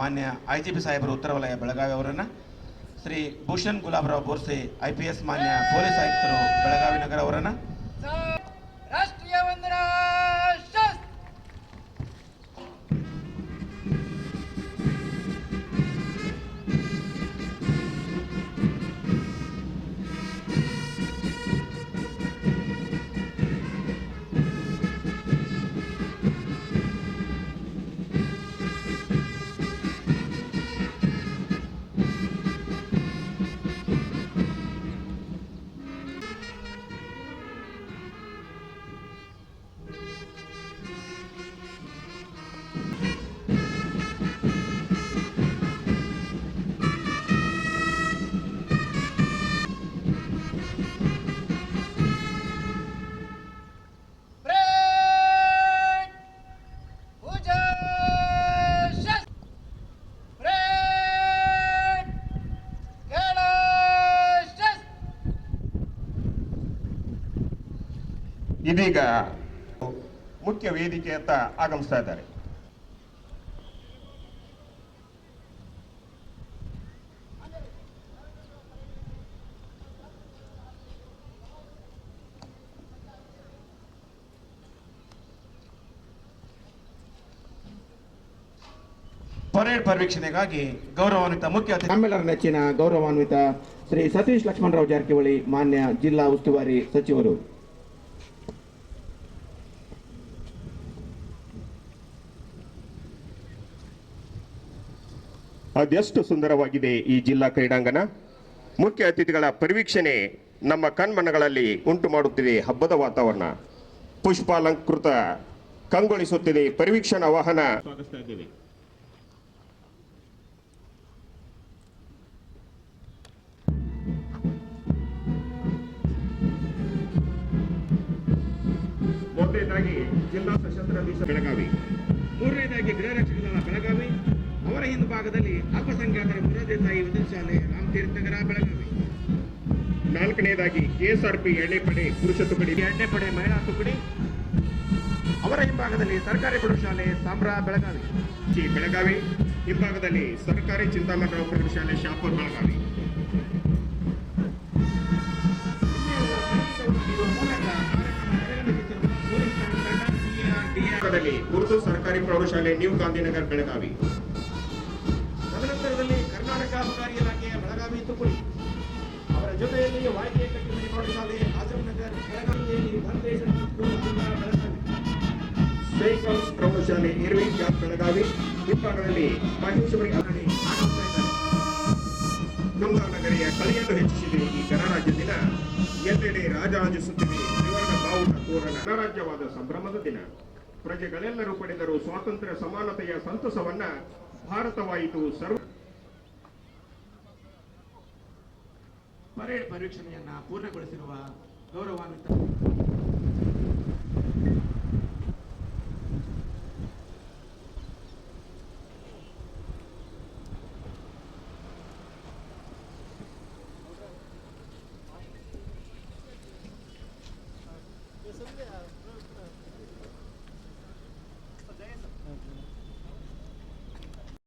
ಮಾನ್ಯ I G P ಸಾಹೇಬರು ಉತ್ತರ ವಲಯ ಬೆಳಗಾವಿ ಅವರನ್ನು. Shri Bhushan Gulabrao Borse I P S ಮಾನ್ಯ ಪೊಲೀಸ್ ಆಯುಕ್ತರು ಬೆಳಗಾವಿ ನಗರ ಅವರನ್ನು. ಇದೀಗ ಮುಖ್ಯ ವೇದಿಕೆಯತ್ತ ಆಗಮಿಸ್ತಾ ಇದ್ದಾರೆ. ಪರೇಡ್ ಪರಿವೀಕ್ಷಣೆಗಾಗಿ ಗೌರವಾನ್ವಿತ ಮುಖ್ಯ ನಮ್ಮೆಲ್ಲರ ನೆಚ್ಚಿನ ಗೌರವಾನ್ವಿತ ಶ್ರೀ ಸತೀಶ್ ಲಕ್ಷ್ಮಣರಾವ್ ಜಾರಕಿಹೊಳಿ, ಮಾನ್ಯ ಜಿಲ್ಲಾ ಉಸ್ತುವಾರಿ ಸಚಿವರು. ಅದೆಷ್ಟು ಸುಂದರವಾಗಿದೆ ಈ ಜಿಲ್ಲಾ ಕ್ರೀಡಾಂಗಣ. ಮುಖ್ಯ ಅತಿಥಿಗಳ ಪರಿವೀಕ್ಷಣೆ ನಮ್ಮ ಕಣ್ಮನಗಳಲ್ಲಿ ಉಂಟು ಮಾಡುತ್ತಿದೆ ಹಬ್ಬದ ವಾತಾವರಣ. ಪುಷ್ಪಾಲಂಕೃತ ಕಂಗೊಳಿಸುತ್ತಿದೆ ಪರಿವೀಕ್ಷಣಾ ವಾಹನ. ಮೊದಲನೇದಾಗಿ ಜಿಲ್ಲಾ ಸಶಸ್ತ್ರ ಮೀಸಲು ಬೆಳಗಾವಿ. ಮೂರನೇದಾಗಿ ಗೃಹ ರಕ್ಷಕದಳ ಬೆಳಗಾವಿ. ಹಿಂಭಾಗದಲ್ಲಿ ಅಲ್ಪಸಂಖ್ಯಾತರ ಮುರಾದೇ ತಾಯಿ ವಸತಿ ಶಾಲೆ ರಾಮತೀರ್ಥ ನಗರ ಬೆಳಗಾವಿ. ನಾಲ್ಕನೇದಾಗಿ ಕೆಎಸ್ಆರ್ಪಿ ಎಣ್ಣೆ ಪಡೆ ಪುರುಷ ತುಕಡಿ. ಎರಡನೇ ಪಡೆ ಮಹಿಳಾ ತುಕಡಿ. ಅವರ ಹಿಂಭಾಗದಲ್ಲಿ ಸರ್ಕಾರಿ ಪ್ರೌಢಶಾಲೆ ಸಾಂಬ್ರಾ ಬೆಳಗಾವಿ. ಜಿ ಬೆಳಗಾವಿ. ಹಿಂಭಾಗದಲ್ಲಿ ಸರ್ಕಾರಿ ಚಿಂತಾಮಣರಾವ್ ಪ್ರೌಢಶಾಲೆ ಶಾಪುರ್ ಬೆಳಗಾವಿ. ಗುರುತು ಉರ್ದು ಸರ್ಕಾರಿ ಪ್ರೌಢಶಾಲೆ ನ್ಯೂ ಗಾಂಧಿನಗರ್ ಬೆಳಗಾವಿ. ಅಬಕಾರಿ ಇಲಾಖೆಯ ಬೆಳಗಾವಿ ತುಕುಡಿ ಅವರ ಜೊತೆಯಲ್ಲಿ ವಾಯ್ಕೆ ಕಟ್ಟಿಮನಿ ಪ್ರೌಢಶಾಲೆ ಆಜಮ್ ನಗರ್ ಬೆಳಗಾವಿಯಲ್ಲಿ ಬೆಳಗಾವಿ. ಸೈಕಲ್ಸ್ ಪ್ರೌಢಶಾಲೆ ಇರ್ವಿಂಗ್ ಜಾಬ್ ಬೆಳಗಾವಿ ಹಿಂಭಾಗದಲ್ಲಿ ಮಹೇಶ್ವರಿ ಅರಳಿ ಕಲೆಯನ್ನು ಹೆಚ್ಚಿಸಿದೆ ಈ ಗಣರಾಜ್ಯ ದಿನ ಎಲ್ಲೆಡೆ ರಾಜರಾಜಿಸುತ್ತಿದೆ ತ್ರಿವರ್ಣ ಬಾವುಟ ತೋರಣ ಗಣರಾಜ್ಯವಾದ ಸಂಭ್ರಮದ ದಿನ ಪ್ರಜೆಗಳೆಲ್ಲರೂ ಪಡೆದರು ಸ್ವಾತಂತ್ರ್ಯ ಸಮಾನತೆಯ ಸಂತಸವನ್ನ ಭಾರತವಾಯಿತು ಸರ್ವ ಪರೇಡ್ ಪರೀಕ್ಷಣೆಯನ್ನ ಪೂರ್ಣಗೊಳಿಸಿರುವ ಗೌರವಾನ್ವಿತ